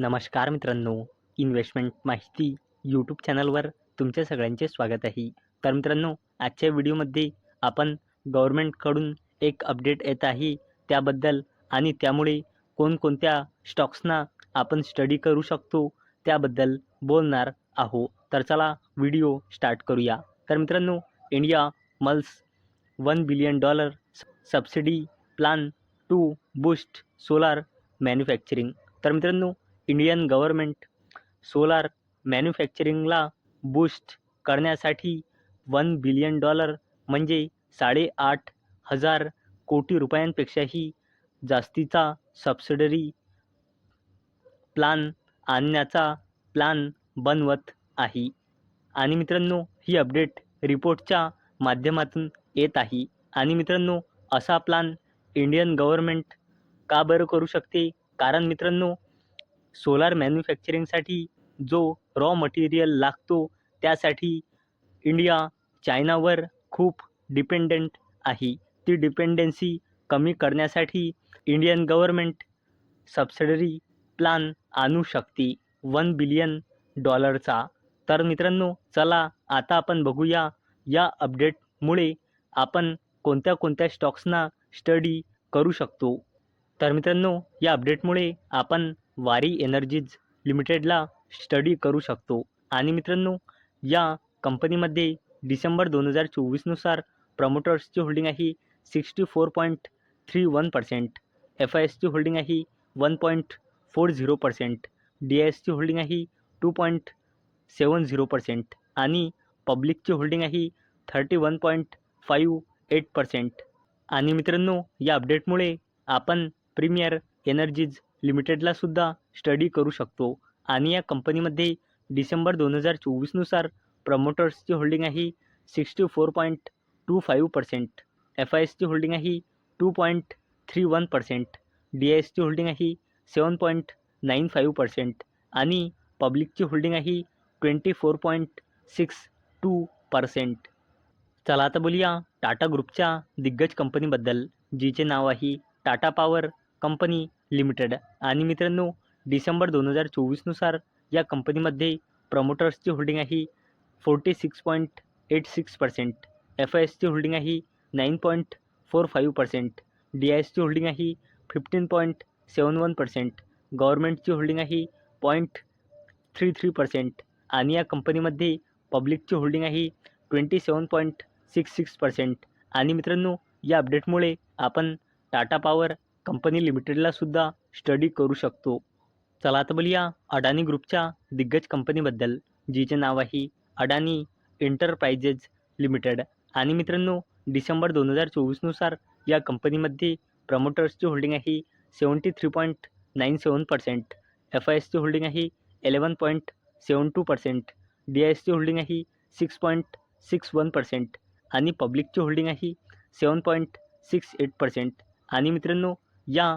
नमस्कार मित्रांनो इन्व्हेस्टमेंट माहिती यूट्यूब चॅनलवर तुमच्या सगळ्यांचे स्वागत आहे तर मित्रांनो आजच्या व्हिडिओमध्ये आपण गव्हर्मेंटकडून एक अपडेट येत आहे त्याबद्दल आणि त्यामुळे कोणकोणत्या स्टॉक्सना आपण स्टडी करू शकतो त्याबद्दल बोलणार आहो. तर चला व्हिडिओ स्टार्ट करूया. तर मित्रांनो India mulls one billion dollar subsidy plan to boost solar manufacturing. तर मित्रांनो इंडियन गव्हर्मेंट सोलार मॅन्युफॅक्चरिंगला बूस्ट करण्यासाठी वन बिलियन डॉलर म्हणजे साडेआठ हजार कोटी रुपयांपेक्षाही जास्तीचा सबसिडरी प्लान आणण्याचा प्लान बनवत आहे. आणि मित्रांनो ही अपडेट रिपोर्टच्या माध्यमातून येत आहे. आणि मित्रांनो असा प्लान इंडियन गव्हर्मेंट का बरं करू शकते? कारण मित्रांनो सोलार मॅन्युफॅक्चरिंगसाठी जो रॉ मटेरियल लागतो त्यासाठी इंडिया चायनावर खूप डिपेंडंट आहे. ती डिपेंडन्सी कमी करण्यासाठी इंडियन गव्हर्मेंट सबसिडरी प्लान आणू शकते. वन बिलियन डॉलरचा तर मित्रांनो चला आता आपण बघूया या अपडेटमुळे आपण कोणत्या कोणत्या स्टॉक्सना स्टडी करू शकतो. तर मित्रांनो या अपडेटमुळे आपण वारी एनर्जीज लिमिटेडला स्टडी करू शकतो. आणि मित्रांनो या कंपनीमध्ये डिसेंबर दोन हजार चोवीसनुसार प्रमोटर्सची होल्डिंग आहे sixty four point three one percent F I एसची होल्डिंग आहे one point four zero percent D I एसची होल्डिंग आहे two point seven zero percent आणि पब्लिकची होल्डिंग आहे thirty one point five eight percent. आणि मित्रांनो या अपडेटमुळे आपण प्रीमियर एनर्जीज लिमिटेडलासुद्धा स्टडी करू शकतो. आणि या कंपनीमध्ये डिसेंबर दोन हजार चोवीसनुसार प्रमोटर्सची होल्डिंग आहे sixty four point two five percent F I एसची होल्डिंग आहे two point three one percent D I एसची होल्डिंग आहे seven point nine five percent आणि पब्लिकची होल्डिंग आहे twenty four point six two percent. चला आता बोलूया टाटा ग्रुपच्या दिग्गज कंपनीबद्दल जिचे नाव आहे टाटा पॉवर कंपनी. लिमिटेड. आणि मित्रांनो डिसेंबर दोन हजार चोवीसनुसार या कंपनीमध्ये प्रमोटर्सची होल्डिंग आहे forty six point eight six percent F I एसची होल्डिंग आहे nine point four five percent D I एसची होल्डिंग आहे fifteen point seven one percent गव्हर्मेंटची holding आहे पॉईंट थ्री थ्री पर्सेंट आणि या कंपनीमध्ये पब्लिकची होल्डिंग आहे twenty seven point six six percent. आणि मित्रांनो या अपडेटमुळे आपण टाटा पॉवर कंपनी लिमिटेडलासुद्धा स्टडी करू शकतो. चला तर बोलूया अडानी ग्रुपच्या दिग्गज कंपनीबद्दल जिचे नाव आहे अडानी एंटरप्राइजेस लिमिटेड. आणि मित्रांनो डिसेंबर दोन हजार चोवीसनुसार या कंपनीमध्ये प्रमोटर्सची होल्डिंग आहे seventy three point nine seven percent F I एसची होल्डिंग आहे eleven point seven two percent D I एसची होल्डिंग आहे six point six one percent आणि पब्लिकची होल्डिंग आहे seven point six eight percent. आणि मित्रांनो या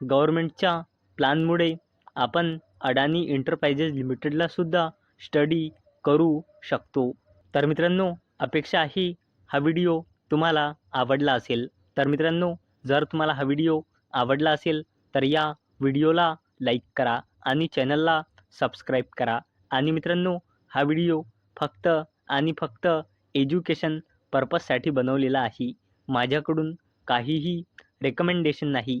गव्हर्मेंटच्या प्लॅनमुळे आपण अडानी एंटरप्राइजेस लिमिटेडलासुद्धा स्टडी करू शकतो. तर मित्रांनो अपेक्षा आहे हा व्हिडिओ तुम्हाला आवडला असेल. तर मित्रांनो जर तुम्हाला हा व्हिडिओ आवडला असेल तर या व्हिडिओला लाईक करा आणि चॅनलला सबस्क्राईब करा. आणि मित्रांनो हा व्हिडिओ फक्त आणि फक्त एज्युकेशन पर्पजसाठी बनवलेला आहे. माझ्याकडून काहीही रेकमेंडेशन नाही.